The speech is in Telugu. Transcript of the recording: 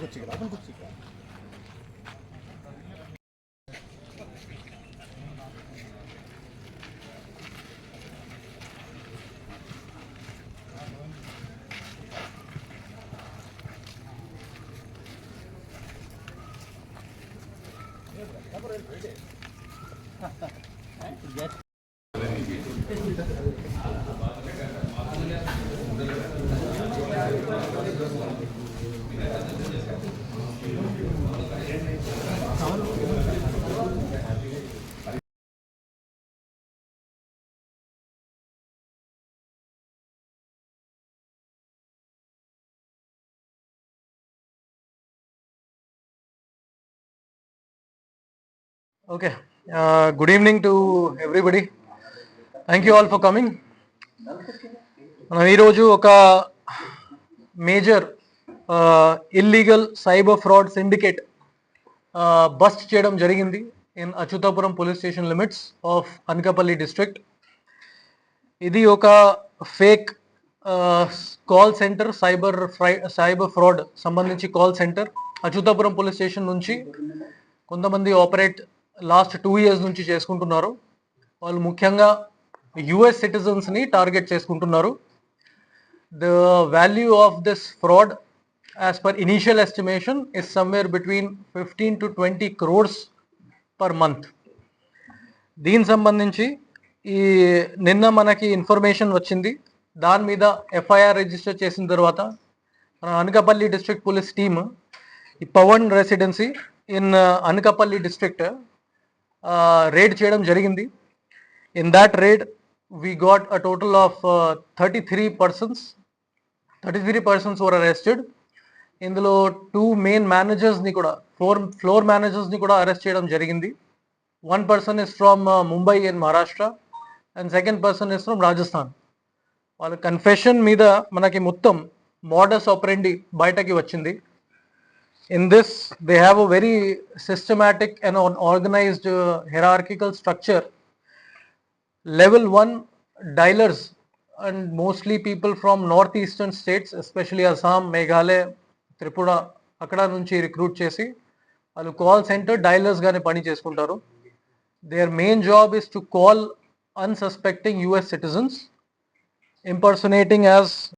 कुठची आपण कुठची Ha ha. Okay. Uh, good evening to everybody. You all for coming మనం ఈరోజు ఒక major illegal cyber fraud syndicate bust చేయడం జరిగింది in Achyutapuram police station limits of Anakapalli district ఇది ఒక fake call centre cyber fry cyber fraud సంబంధించి call centre Achyutapuram police station నుంచి కొంతమంది ఆపరేట్ లాస్ట్ టూ ఇయర్స్ నుంచి చేసుకుంటున్నారు. వాళ్ళు ముఖ్యంగా యుఎస్ సిటిజన్స్ని టార్గెట్ చేసుకుంటున్నారు. The value of this fraud as per initial estimation is somewhere between fifteen to twenty crores per month. దీనికి సంబంధించి ఈ నిన్న మనకి ఇన్ఫర్మేషన్ వచ్చింది. దాని మీద ఎఫ్ఐఆర్ రిజిస్టర్ చేసిన తర్వాత అనకాపల్లి డిస్ట్రిక్ట్ పోలీస్ టీమ్ ఈ Pawan residency in Anakapalli district raid చేయడం జరిగింది. In that raid we got a total of thirty three persons thirty three persons were arrested ఇందులో టూ మెయిన్ మేనేజర్స్ని కూడా ఫ్లోర్ ఫ్లోర్ మేనేజర్స్ని కూడా అరెస్ట్ చేయడం జరిగింది. One person is from Mumbai in Maharashtra and second person is from Rajasthan వాళ్ళ కన్ఫెషన్ మీద మనకి మొత్తం మోడస్ ఆపరెండి బయటకి వచ్చింది. in this they have a very systematic and an organized uh, hierarchical structure level 1 dialers and mostly people from northeastern states especially assam meghalaya tripura అక్కడ నుంచి రిక్రూట్ చేసి వాళ్ళు కాల్ సెంటర్ డైలర్స్ గానే పని చేసుకుంటారు their main job is to call unsuspecting US citizens impersonating as